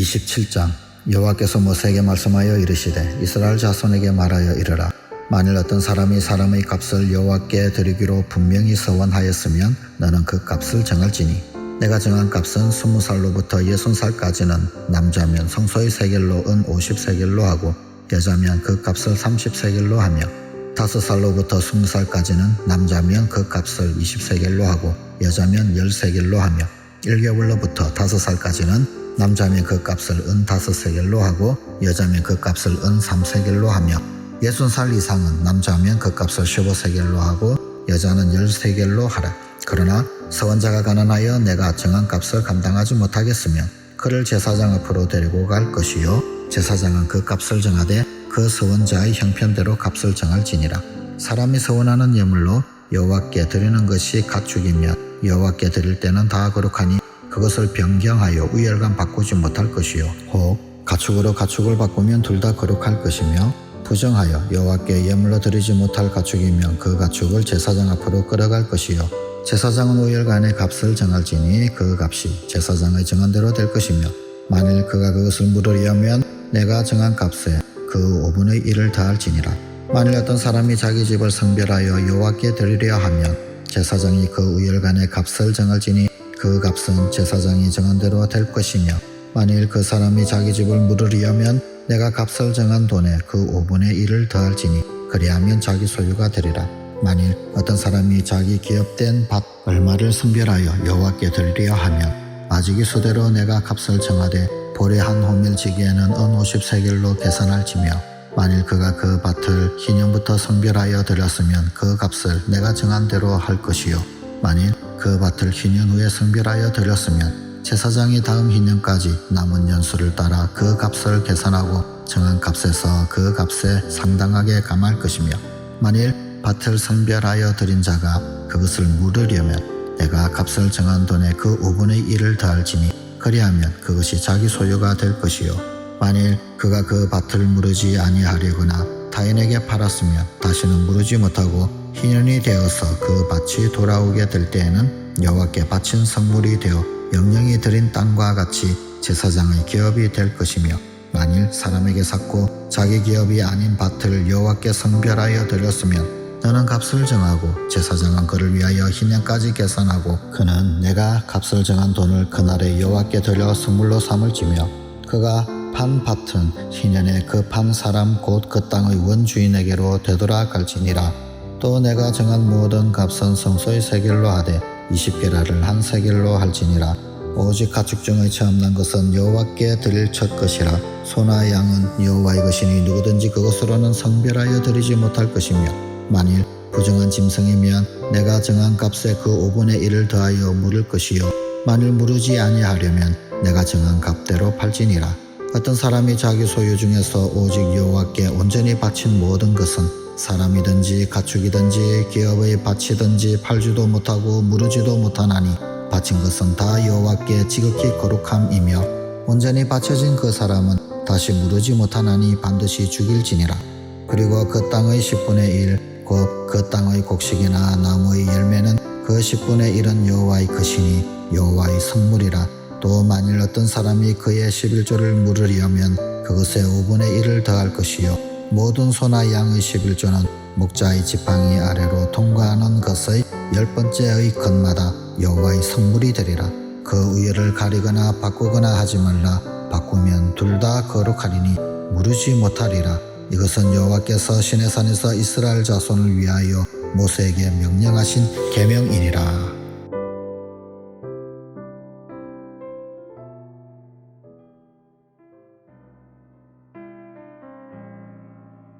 레위기 27장 여호와께서 모세에게 말씀하여 이르시되 이스라엘 자손에게 말하여 이르라. 만일 어떤 사람이 사람의 값을 여호와께 드리기로 분명히 서원하였으면 너는 그 값을 정할지니 내가 정한 값은 스무 살로부터 예순 살까지는 남자면 성소의 세겔로 은 50세겔로 하고 여자면 그 값을 30세겔로 하며 다섯 살로부터 스무 살까지는 남자면 그 값을 20세겔로 하고 여자면 10세겔로 하며 1개월로부터 다섯 살까지는 남자면 그 값을 은 다섯 세겔로 하고 여자면 그 값을 은 3세겔로 하며 예순 살 이상은 남자면 그 값을 15세겔로 하고 여자는 10세겔로 하라. 그러나 서원자가 가난하여 내가 정한 값을 감당하지 못하겠으면 그를 제사장 앞으로 데리고 갈 것이요 제사장은 그 값을 정하되 그 서원자의 형편대로 값을 정할지니라. 사람이 서원하는 예물로 여호와께 드리는 것이 가축이면 여호와께 드릴 때는 다 거룩하니 그것을 변경하여 우열감 바꾸지 못할 것이요. 혹 가축으로 가축을 바꾸면 둘 다 거룩할 것이며 부정하여 여호와께 예물로 드리지 못할 가축이면 그 가축을 제사장 앞으로 끌어갈 것이요. 제사장은 우열간의 값을 정할지니 그 값이 제사장의 정한 대로 될 것이며 만일 그가 그것을 물으려면 내가 정한 값에 그 5분의 1을 더할지니라. 만일 어떤 사람이 자기 집을 성별하여 여호와께 드리려 하면 제사장이 그 우열간의 값을 정할지니 그 값은 제사장이 정한 대로 될 것이며 만일 그 사람이 자기 집을 물으려면 내가 값을 정한 돈에 그 5분의 1을 더할지니 그리하면 자기 소유가 되리라. 만일 어떤 사람이 자기 기업된 밭 얼마를 선별하여 여호와께 드리려 하면 아직 이 수대로 내가 값을 정하되 볼에 한 호밀 지기에는 은 50세겔로 계산할지며 만일 그가 그 밭을 희년부터 선별하여 드렸으면 그 값을 내가 정한 대로 할 것이요 만일 그 밭을 희년 후에 선별하여 드렸으면 제사장이 다음 희년까지 남은 연수를 따라 그 값을 계산하고 정한 값에서 그 값에 상당하게 감할 것이며 만일 밭을 선별하여 드린 자가 그것을 물으려면 내가 값을 정한 돈의 그 5분의 1을 더할지니 그리하면 그것이 자기 소유가 될 것이요. 만일 그가 그 밭을 무르지 아니하려거나 타인에게 팔았으면 다시는 무르지 못하고 희년이 되어서 그 밭이 돌아오게 될 때에는 여호와께 바친 성물이 되어 영령이 드린 땅과 같이 제사장의 기업이 될 것이며 만일 사람에게 샀고 자기 기업이 아닌 밭을 여호와께 성별하여 드렸으면 너는 값을 정하고 제사장은 그를 위하여 희년까지 계산하고 그는 내가 값을 정한 돈을 그날에 여호와께 드려 선물로 삼을 지며 그가 판 밭은 희년에 그 판 사람 곧 그 땅의 원주인에게로 되돌아갈지니라 또 내가 정한 모든 값은 성소의 세겔로 하되 20게라를 한 세겔로 할지니라. 오직 가축 중의 처음 난 것은 여호와께 드릴 첫 것이라. 소나 양은 여호와의 것이니 누구든지 그것으로는 성별하여 드리지 못할 것이며 만일 부정한 짐승이면 내가 정한 값에 그 5분의 1을 더하여 물을 것이요. 만일 무르지 아니하려면 내가 정한 값대로 팔지니라. 어떤 사람이 자기 소유 중에서 오직 여호와께 온전히 바친 모든 것은 사람이든지 가축이든지 기업의 바치든지 팔지도 못하고 무르지도 못하나니 바친 것은 다 여호와께 지극히 거룩함이며 온전히 바쳐진 그 사람은 다시 무르지 못하나니 반드시 죽일지니라. 그리고 그 땅의 10분의 1 곧 그 땅의 곡식이나 나무의 열매는 그 10분의 1은 여호와의 것이니 여호와의 선물이라. 또 만일 어떤 사람이 그의 11조를 물으려면 그것에 5분의 1을 더할 것이요 모든 소나 양의 11조는 목자의 지팡이 아래로 통과하는 것의 열 번째의 것마다 여호와의 선물이 되리라. 그 우열을 가리거나 바꾸거나 하지 말라. 바꾸면 둘 다 거룩하리니 무르지 못하리라. 이것은 여호와께서 시내산에서 이스라엘 자손을 위하여 모세에게 명령하신 계명이니라.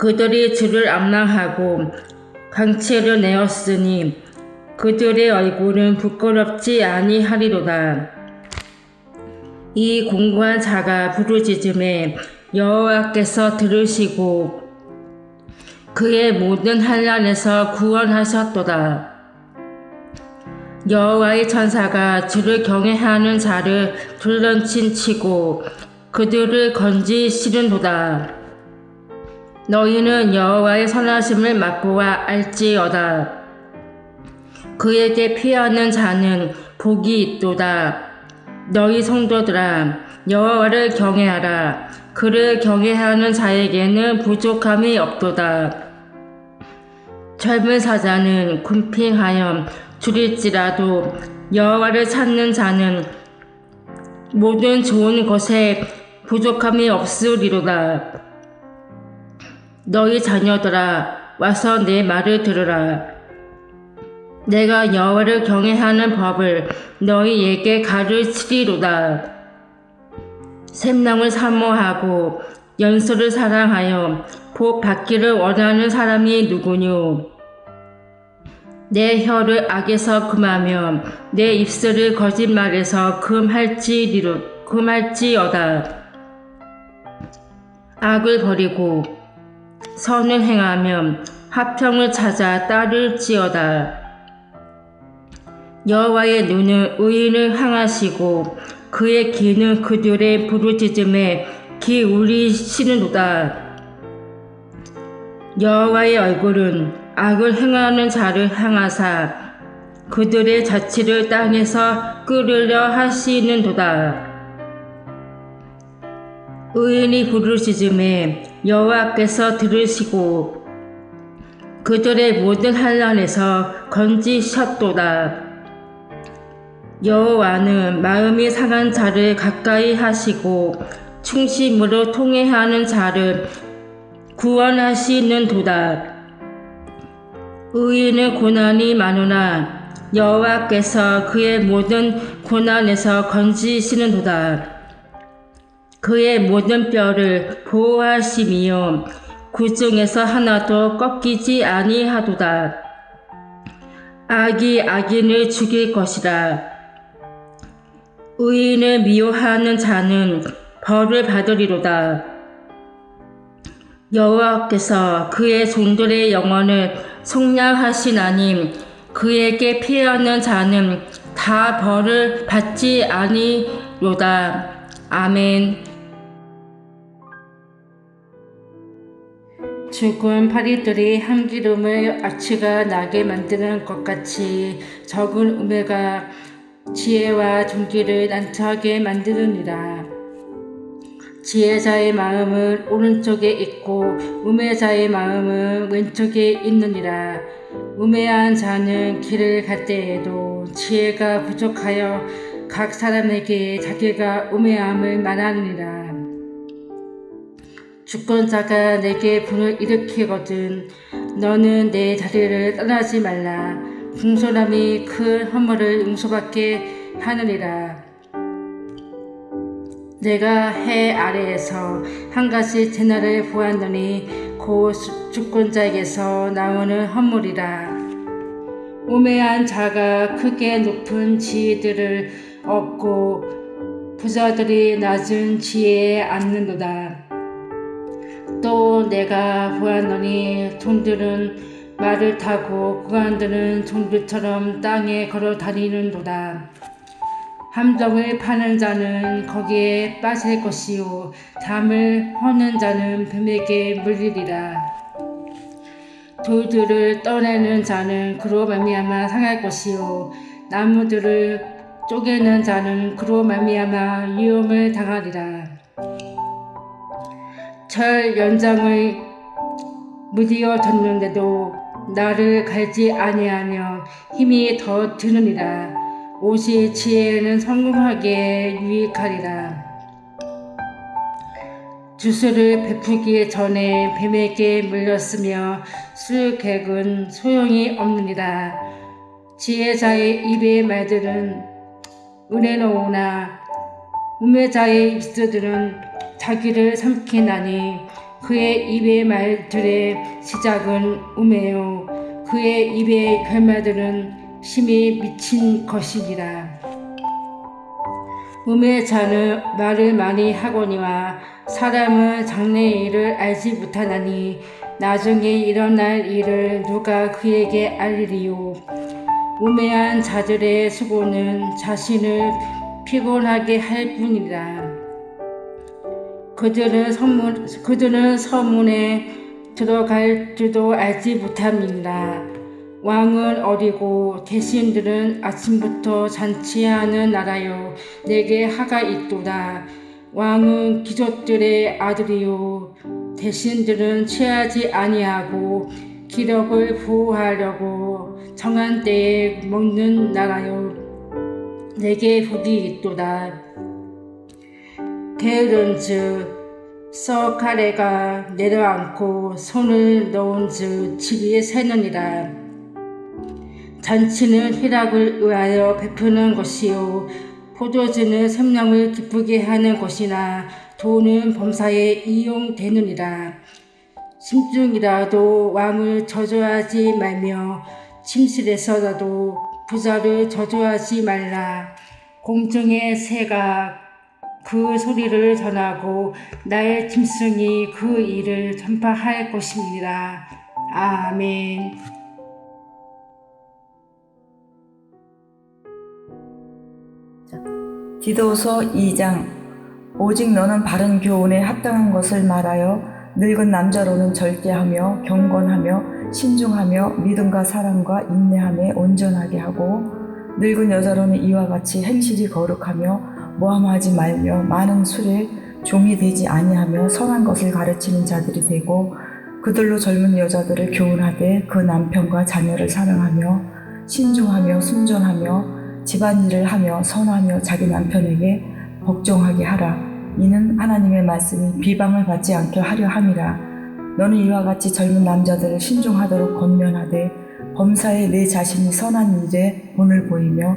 그들이 주를 암랑하고 강체를 내었으니 그들의 얼굴은 부끄럽지 아니하리로다. 이 공고한 자가 부르짖음에 여호와께서 들으시고 그의 모든 한란에서 구원하셨도다. 여호와의 천사가 주를 경외하는 자를 둘런친 치고 그들을 건지시는도다. 너희는 여호와의 선하심을 맛보아 알지어다. 그에게 피하는 자는 복이 있도다. 너희 성도들아 여호와를 경외하라. 그를 경외하는 자에게는 부족함이 없도다. 젊은 사자는 굶핑하여 줄일지라도 여호와를 찾는 자는 모든 좋은 것에 부족함이 없으리로다. 너희 자녀들아 와서 내 말을 들으라. 내가 여호와를 경외하는 법을 너희에게 가르치리로다. 샘나물 사모하고 연소를 사랑하여 복 받기를 원하는 사람이 누구뇨? 내 혀를 악에서 금하며 내 입술을 거짓말에서 금할지리로 금할지어다. 악을 버리고 선을 행하면 화평을 찾아 따를지어다. 여호와의 눈은 의인을 향하시고 그의 귀는 그들의 부르짖음에 기울이시는도다. 여호와의 얼굴은 악을 행하는 자를 향하사 그들의 자치를 땅에서 끌으려 하시는도다. 의인이 부르짖음에 여호와께서 들으시고 그들의 모든 한란에서 건지셨도다. 여호와는 마음이 상한 자를 가까이 하시고 충심으로 통회하는 자를 구원하시는 도다. 의인의 고난이 많으나 여호와께서 그의 모든 고난에서 건지시는 도다. 그의 모든 뼈를 보호하심이요 그 중에서 하나도 꺾이지 아니하도다. 악이 악인을 죽일 것이라. 의인을 미워하는 자는 벌을 받으리로다. 여호와께서 그의 종들의 영혼을 속량하시나니 그에게 피하는 자는 다 벌을 받지 아니로다. 아멘. 죽은 파리들이 한기름을 아치가 나게 만드는 것 같이 적은 우매가 지혜와 종기를 난처하게 만드느니라. 지혜자의 마음은 오른쪽에 있고 우매자의 마음은 왼쪽에 있느니라. 우매한 자는 길을 갈 때에도 지혜가 부족하여 각 사람에게 자기가 우매함을 말하느니라. 주권자가 내게 분을 일으키거든 너는 내 자리를 떠나지 말라. 궁소람이 큰 허물을 용서받게 하느니라. 내가 해 아래에서 한 가지 재난을 보았더니 곧 주권자에게서 나오는 허물이라. 우매한 자가 크게 높은 지혜들을 얻고 부자들이 낮은 지혜에 앉는도다. 또 내가 보았더니 종들은 말을 타고 구간들은 종들처럼 땅에 걸어 다니는도다. 함정을 파는 자는 거기에 빠질 것이요 담을 허는 자는 뱀에게 물리리라. 돌들을 떠내는 자는 그로 말미암아 상할 것이요 나무들을 쪼개는 자는 그로 말미암아 위험을 당하리라. 철 연장을 무디어 졌는데도 나를 갈지 아니하며 힘이 더 드느니라. 옷이 지혜에는 성공하게 유익하리라. 주술을 베풀기 전에 뱀에게 물렸으며 술객은 소용이 없느니라. 지혜자의 입의 말들은 은혜로우나 우매자의 입술들은 자기를 삼키나니 그의 입의 말들의 시작은 우매요 그의 입의 결말들은 심히 미친 것이니라 음의 자는 말을 많이 하거니와 사람은 장래의 일을 알지 못하나니 나중에 일어날 일을 누가 그에게 알리리요. 우매한 자들의 수고는 자신을 피곤하게 할 뿐이라. 그들은 서문, 그들은 서문에 들어갈 줄도 알지 못함이니라. 왕은 어리고 대신들은 아침부터 잔치하는 나라요. 내게 하가 있도다. 왕은 귀족들의 아들이요. 대신들은 취하지 아니하고 기력을 보호하려고 정한 때에 먹는 나라요. 내게 복이 있도다. 게으른 즉 서카레가 내려앉고 손을 넣은 즉 집이 새느니라. 잔치는 희락을 의하여 베푸는 것이요 포도주는 생명을 기쁘게 하는 것이나 돈은 범사에 이용되느니라. 심중이라도 왕을 저주하지 말며 침실에서라도 부자를 저주하지 말라. 공중의 새가 그 소리를 전하고 나의 짐승이 그 일을 전파할 것입니다. 아멘. 디도서 2장 오직 너는 바른 교훈에 합당한 것을 말하여 늙은 남자로는 절제하며 경건하며 신중하며 믿음과 사랑과 인내함에 온전하게 하고 늙은 여자로는 이와 같이 행실이 거룩하며 모함하지 말며 많은 술에 종이 되지 아니하며 선한 것을 가르치는 자들이 되고 그들로 젊은 여자들을 교훈하되 그 남편과 자녀를 사랑하며 신중하며 순전하며 집안일을 하며 선하며 자기 남편에게 복종하게 하라. 이는 하나님의 말씀이 비방을 받지 않게 하려 함이라. 너는 이와 같이 젊은 남자들을 신중하도록 권면하되 범사에 내 자신이 선한 일에 본을 보이며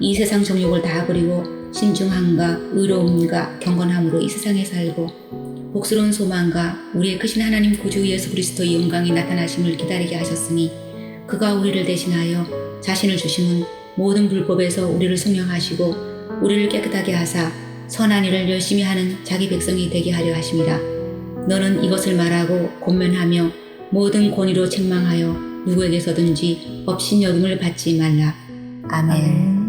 이 세상 정욕을 다 버리고 신중함과 의로움과 경건함으로 이 세상에 살고 복스러운 소망과 우리의 크신 하나님 구주 예수 그리스도의 영광이 나타나심을 기다리게 하셨으니 그가 우리를 대신하여 자신을 주심은 모든 불법에서 우리를 성령하시고 우리를 깨끗하게 하사 선한 일을 열심히 하는 자기 백성이 되게 하려 하심이라. 너는 이것을 말하고 권면하며 모든 권위로 책망하여 누구에게서든지 업신여김을 받지 말라. 아멘. 아멘.